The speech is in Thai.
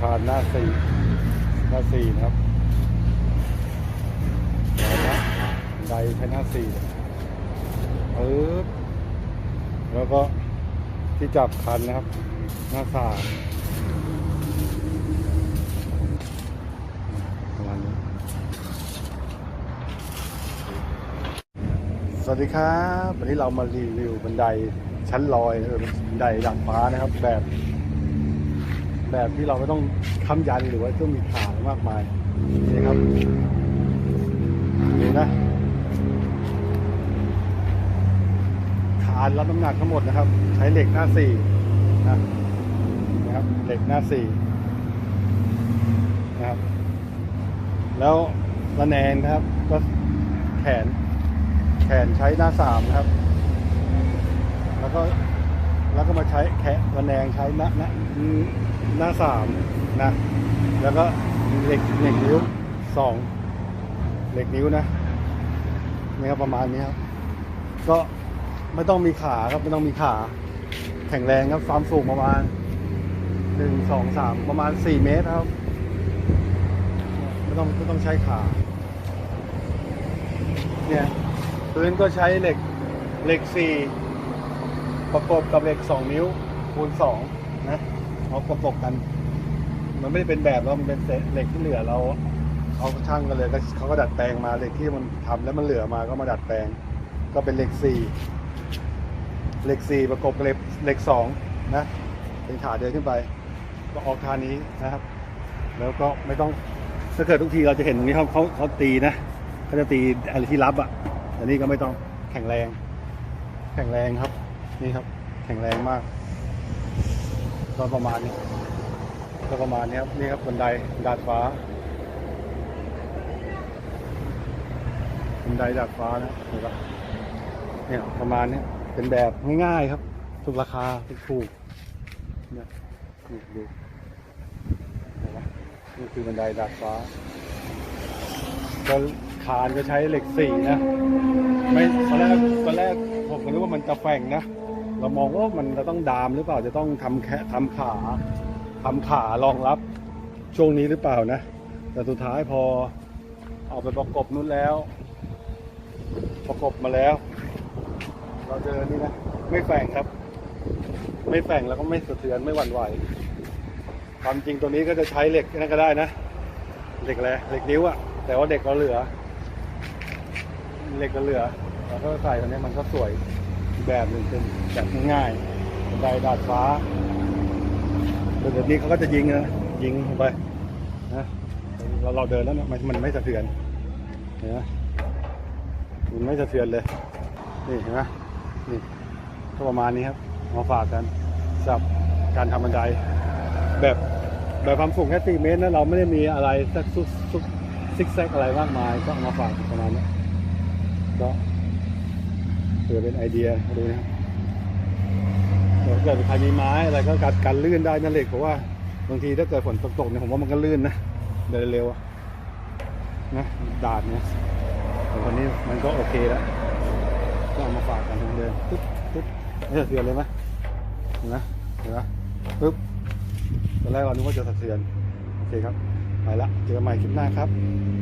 คานหน้าสี่หน้าสี่นะครับเอาละไดใช้หน้าสี่ปึ๊บแล้วก็ที่จับคันนะครับ หน้าสามประมาณนี้สวัสดีครับ วันนี้เรามารีวิวบันไดชั้นลอยเออบันไดดาดฟ้านะครับแบบ แบบที่เราไม่ต้องค้ำยันหรือว่าต้องมีขามากมายนี่ครับดูนะคานรับน้ำหนักทั้งหมดนะครับ ใช้เหล็กหน้าสี่นะนะครับเหล็กหน้าสี่นะครับ แล้วระแนงนะครับ ก็แขนแขนใช้หน้าสามนะครับ แล้วก็ แล้วก็มาใช้แคะระแนงใช้หน้าหน้าหน้าสามนะ แล้วก็เหล็กเหล็กนิ้วสองเหล็กนิ้วนะนี่ครับประมาณนี้ครับ ก็ไม่ต้องมีขาครับไม่ต้องมีขา แข็งแรงครับความสูงประมาณหนึ่งสองสามประมาณสี่เมตรครับไม่ต้องไม่ต้องใช้ขาเนี่ยพื้นก็ใช้เหล็กเหล็กสี่ ประกบกับเหล็กสองนิ้วคูณสองนะเอาประกบกัน มันไม่ได้เป็นแบบแล้วมันเป็นเศษเหล็กที่เหลือเราเอาช่างกันเลยเขาก็ดัดแปลงมาเหล็กที่มันทำแล้วมันเหลือมาก็มาดัดแปลง ก็เป็นเหล็กสี่เหล็กสี่ประกบกับเหล็กเหล็กสองนะเป็นขาเดินขึ้นไป ก็ออกทางนี้นะครับ แล้วก็ไม่ต้องถ้าเกิดทุกทีเราจะเห็นตรงนี้เขาเขาเขาตีนะเขาจะตีอะไรที่รับอะ่ะแต่นี่ก็ไม่ต้องแข็งแรง แข็งแรงครับ นี่ครับ แข็งแรงมากก็ประมาณนี้ก็ประมาณนี้ครับ นี่ครับบันไดดาดฟ้าบันไดดาดฟ้านะเห็นปะเนี่ยประมาณนี้เป็นแบบง่ายๆครับถูกราคาถูกๆเนี่ยดูดูเห็นปะนี่คือบันไดดาดฟ้าก็ คานก็ใช้เหล็กสี่นะไม่ตอนแรกตอนแรกผมก็นึกว่ามันจะแฝงนะ เรามองว่ามันจะต้องดามหรือเปล่าจะต้องทำแค่ทำขาทำขารองรับช่วงนี้หรือเปล่านะ แต่สุดท้ายพอเอาไปประกบนู้นแล้ว ประกบมาแล้ว เราเจอนี่นะไม่แฝงครับ ไม่แฝงแล้วก็ไม่สะเทือนไม่หวั่นไหวความจริงตัวนี้ก็จะใช้เหล็กนั่นก็ได้นะเหล็กอะไรเหล็กนิ้วอะแต่ว่าเด็กเราเหลือ เหล็กก็เหลือแล้วก็ใส่ตัวนี้มันก็สวยอีกแบบหนึ่งเป็นแบบง่ายๆบันไดดาดฟ้าเดี๋ยวนี้เขาก็จะยิงนะยิงลงไปนะเราเราเดินแล้วนี่ยมันมันไม่สะเทือนเห็นไหมมันไม่สะเทือนเลยนี่เห็นไหมนี่ก็ประมาณนี้ครับมาฝากกันสำหรับการทำบันไดแบบแบบความสูงแค่สี่เมตรนะเราไม่ได้มีอะไรสักซุก ซิกแซกอะไรมากมายก็เอามาฝากประมาณนี้ก็เผื่อเป็นไอเดียดูนะถ้าเกิดใครมีไม้อะไรก็กัดกันลื่นได้นั่นเหล็กเพราะว่าบางทีถ้าเกิดฝนตกๆเนี่ยผมว่ามันก็ลื่นนะเดินเร็วนะดาดเนี่ยแต่วันนี้มันก็โอเคแล้วก็เอามาฝากกันทุกเดือนปึ๊บปึ๊บไม่สะเทือเลยไหมเห็นไหมเห็นไหมปึ๊บตอนแรกเรานึกว่าจะสะเทือนโอเคครับ ไปละเจอกันใหม่คลิปหน้าครับ